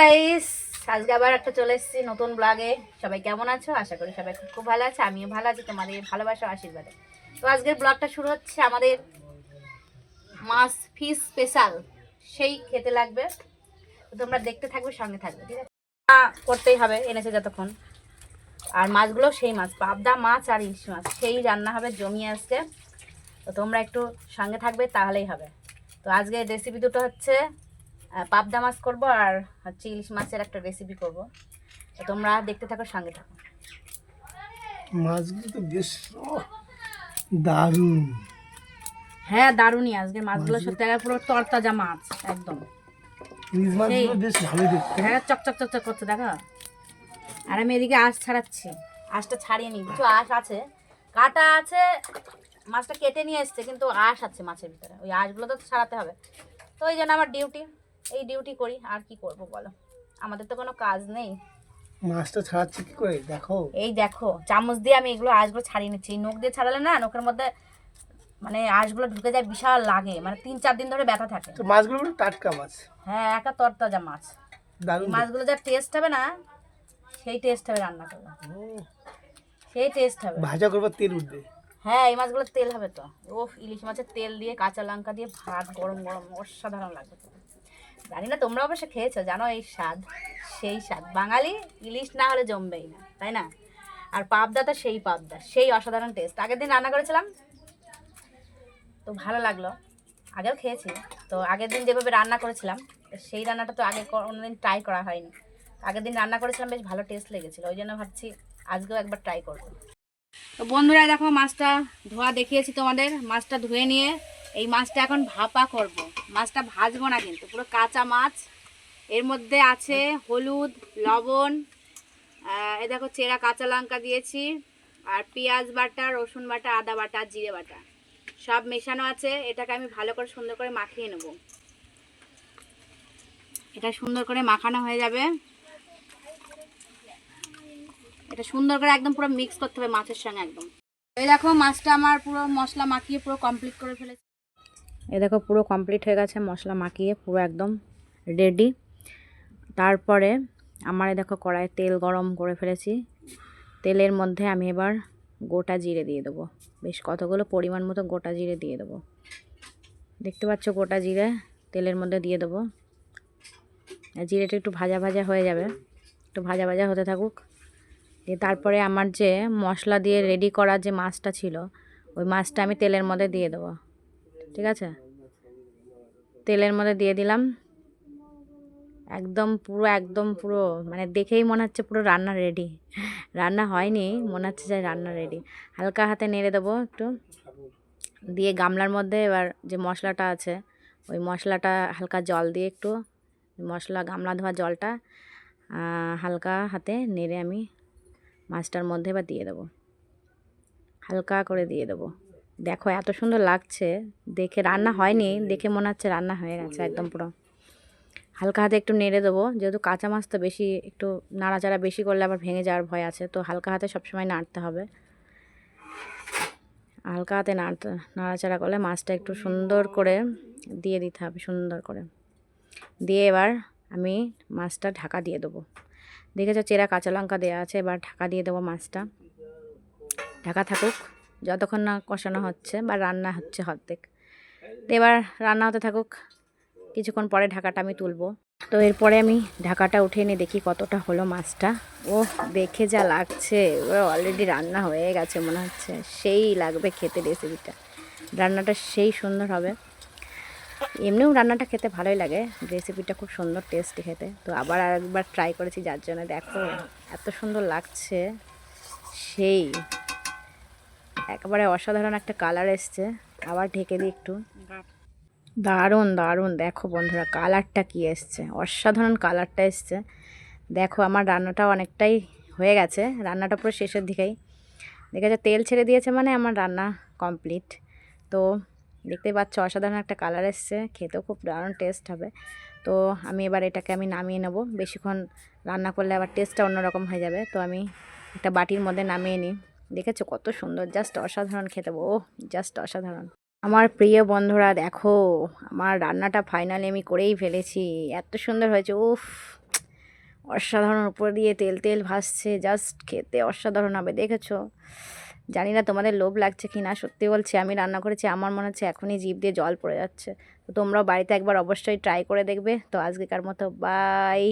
Guys আজকে আবার একটা চলে এসেছি নতুন ব্লগে সবাই কেমন আছো? আশা করি সবাই খুব ভালো আছে, আমিও ভালো আছি, তোমাদের ভালোবাসা আশীর্বাদে। তো আজকের ব্লগটা শুরু হচ্ছে আমাদের মাছ ফিশ স্পেশাল সেই খেতে লাগবে। তোমরা দেখতে থাকবে, সঙ্গে থাকবে, ঠিক আছে? করতেই হবে এনেছে যতক্ষণ। আর মাছগুলো সেই মাছ, পাবদা মাছ আর ইলিশ মাছ, সেই রান্না হবে জমিয়ে আসছে তো তোমরা একটু সঙ্গে থাকবে, তাহলেই হবে। তো আজকে রেসিপি দুটো হচ্ছে পাবদা মাছ করব আর হচ্ছে ইলিশ মাছের একটা রেসিপি করব। তো তোমরা দেখতে থাকো সঙ্গে থাকো। মাছগুলো তো বেশ দারুণ। হ্যাঁ দারুণই আজকে মাছগুলো সত্যি একেবারে পুরো তরতাজা মাছ একদম। বেশ ভালো দেখতে হ্যাঁ চকচক চকচক করছে দেখো। আর আমি এদিকে আঁশ ছাড়াচ্ছি। আঁশটা ছাড়িয়ে নিই। কিছু আঁশ আছে। কাটা আছে মাছটা কেটে নিয়ে এসছে কিন্তু আঁশ আছে মাছের ভিতরে। ওই আঁশগুলো তো ছাড়াতে হবে। তো ওই জন্য আমার ডিউটি এই ডিউটি করি আর কি করব বলো? আমাদের তো কোনো কাজ নেই। মাছটা ছাড়াচ্ছে কি করে? দেখো। এই দেখো চামচ দিয়ে আমি এগুলো আঁশগুলো ছাড়িয়ে নিচ্ছি। নখ দিয়ে ছাড়ালে না নখের মধ্যে মানে আঁশগুলো ঢুকে যায় বিশাল লাগে। মানে তিন চার দিন ধরে ব্যথা থাকে। তো মাছগুলো টাটকা মাছ। হ্যাঁ একা তরতাজা মাছ। মাছগুলো যা টেস্ট হবে না সেই টেস্ট হবে রান্না দেখতে। সেই টেস্ট হবে। ভাজা করব তেল উঠবে। হ্যাঁ এই মাছগুলোর তেল হবে তো। ও ইলিশ মাছের তেল দিয়ে কাঁচা লঙ্কা দিয়ে ভাত গরম গরম অসাধারণ লাগবে। জানি না, তোমরা অবশ্য খেয়েছো, জানো এই স্বাদ, সেই স্বাদ। বাঙালি ইলিশ না হলে জমবেই না, তাই না? আর পাবদা তো সেই পাবদা, সেই অসাধারণ টেস্ট আগের দিন রান্না করেছিলাম, তো ভালো লাগল। আগেও খেয়েছি, তো আগের দিন যেভাবে রান্না করেছিলাম, সেই রান্নাটা তো আগে কোনোদিন ট্রাই করা হয়নি। আগের দিন রান্না করেছিলাম, বেশ ভালো টেস্ট লেগেছিলো, ওই জন্য ভাবছি আজকেও একবার ট্রাই করব। তো বন্ধুরা, দেখো মাছটা ধোয়া দেখিয়েছি তোমাদের, মাছটা ধুয়ে নিয়ে এই মাছটা এখন ভাপা করব। মাছটা ভাজবো না কিন্তু, পুরো কাঁচা মাছ। এর মধ্যে আছে হলুদ, লবণ এই দেখো চেরা কাঁচা লঙ্কা দিয়েছি, আর পেঁয়াজ বাটা, রসুন বাটা, আদা বাটা জিরে বাটা। সব মেশানো আছে, এটাকে আমি ভালো করে সুন্দর করে মাখিয়ে নেব। এটা সুন্দর করে মাখানো হয়ে যাবে। এটা সুন্দর করে একদম পুরো মিক্স করতে হবে মাছের সঙ্গে একদম। এই দেখো মাছটা আমার পুরো মশলা মাখিয়ে পুরো কমপ্লিট করে ফেলেছি। এই দেখো পুরো কমপ্লিট হয়ে গেছে, মশলা মাখিয়ে পুরো একদম রেডি তারপরে আমার এই দেখো কড়াইয়ে তেল গরম করে ফেলেছি। তেলের মধ্যে আমি এবার গোটা জিরে দিয়ে দেবো। বেশ কতগুলো পরিমাণ মতো গোটা জিরে দিয়ে দেবো। দেখতে পাচ্ছ গোটা জিরে তেলের মধ্যে দিয়ে দেবো। জিরেটা একটু ভাজা ভাজা হয়ে যাবে, একটু ভাজা ভাজা হতে থাকুক। দিয়ে তারপরে আমার যে মশলা দিয়ে রেডি করা যে মাছটা ছিল, ওই মাছটা আমি তেলের মধ্যে দিয়ে দেবো। ঠিক আছে? তেলের মধ্যে দিয়ে দিলাম। একদম পুরো একদম পুরো মানে দেখেই মনে হচ্ছে পুরো রান্না রেডি রান্না হয়নি, মনে হচ্ছে যে রান্না রেডি হালকা হাতে নেড়ে দেবো একটু। দিয়ে গামলার মধ্যে এবার যে মশলাটা আছে, ওই মশলাটা হালকা জল দিয়ে একটু, মশলা, গামলা ধোয়া জলটা হালকা হাতে নেড়ে আমি মাছটার মধ্যে এবার দিয়ে দেবো। হালকা করে দিয়ে দেবো। দেখো এত সুন্দর লাগছে। দেখে রান্না হয়নি দেখে মনে হচ্ছে রান্না হয়ে গেছে একদম পুরো। হালকা হাতে একটু নেড়ে দেবো যেহেতু কাঁচা মাছ তো বেশি একটু নাড়াচাড়া বেশি করলে আবার ভেঙে যাওয়ার ভয় আছে তো হালকা হাতে সবসময় নাড়তে হবে। হালকা হাতে নাড়তে নাড়াচাড়া করলে মাছটা একটু সুন্দর করে দিয়ে দিতে হবে সুন্দর করে। দিয়ে এবার আমি মাছটা ঢাকা দিয়ে দেবো। দেখেছ চেরা কাঁচা লঙ্কা দেওয়া আছে এবার ঢাকা দিয়ে দেবো মাছটা। ঢাকা থাকুক। যতক্ষণ না কষানো হচ্ছে বা রান্না হচ্ছে অর্ধেক। তো এবার রান্না হতে থাকুক। কিছুক্ষণ পরে ঢাকাটা আমি তুলবো। তো এরপরে আমি ঢাকাটা উঠে নিয়ে দেখি কতটা হলো মাছটা। ও দেখে যা লাগছে। অলরেডি রান্না হয়ে গেছে মনে হচ্ছে। সেই লাগবে খেতে রেসিপিটা রান্নাটা সেই সুন্দর হবে। এমনিও রান্নাটা খেতে ভালোই লাগে। রেসিপিটা খুব সুন্দর টেস্টি খেতে। তো আবার আরেকবার ট্রাই করেছি, যার জন্য দেখো এত সুন্দর লাগছে। সেই একেবারে অসাধারণ একটা কালার এসছে। আবার ঢেকে দিই একটু। দারুণ দারুণ। দেখো বন্ধুরা কালারটা কি এসছে? অসাধারণ কালারটা এসছে। দেখো আমার রান্নাটা অনেকটাই হয়ে গেছে। রান্নাটা পুরো শেষের দিকেই। দেখেছ তেল ছেড়ে দিয়েছে মানে আমার রান্না কমপ্লিট তো দেখতেই পাচ্ছ অসাধারণ একটা কালার এসছে। খেতেও খুব দারুণ টেস্ট হবে। তো আমি এবার এটাকে আমি নামিয়ে নেব। বেশিক্ষণ রান্না করলে আবার টেস্টটা অন্যরকম হয়ে যাবে। তো আমি একটা বাটির মধ্যে নামিয়ে নিই। দেখেছ কত সুন্দর জাস্ট অসাধারণ খেতে ও জাস্ট অসাধারণ। আমার প্রিয় বন্ধুরা, দেখো, আমার রান্নাটা ফাইনালি আমি করেই ফেলেছি, এত সুন্দর হয়েছে, উফ। অসাধারণ, উপর দিয়ে তেল তেল ভাসছে জাস্ট খেতে অসাধারণ হবে, দেখেছ? জানি না তোমাদের লোভ লাগছে কি না সত্যি বলছি, আমি রান্না করেছি, আমার মনে হচ্ছে এখনই জিভ দিয়ে জল পড়ে যাচ্ছে। তো তোমরাও বাড়িতে একবার অবশ্যই ট্রাই করে দেখবে। তো আজকেকার মতো বাই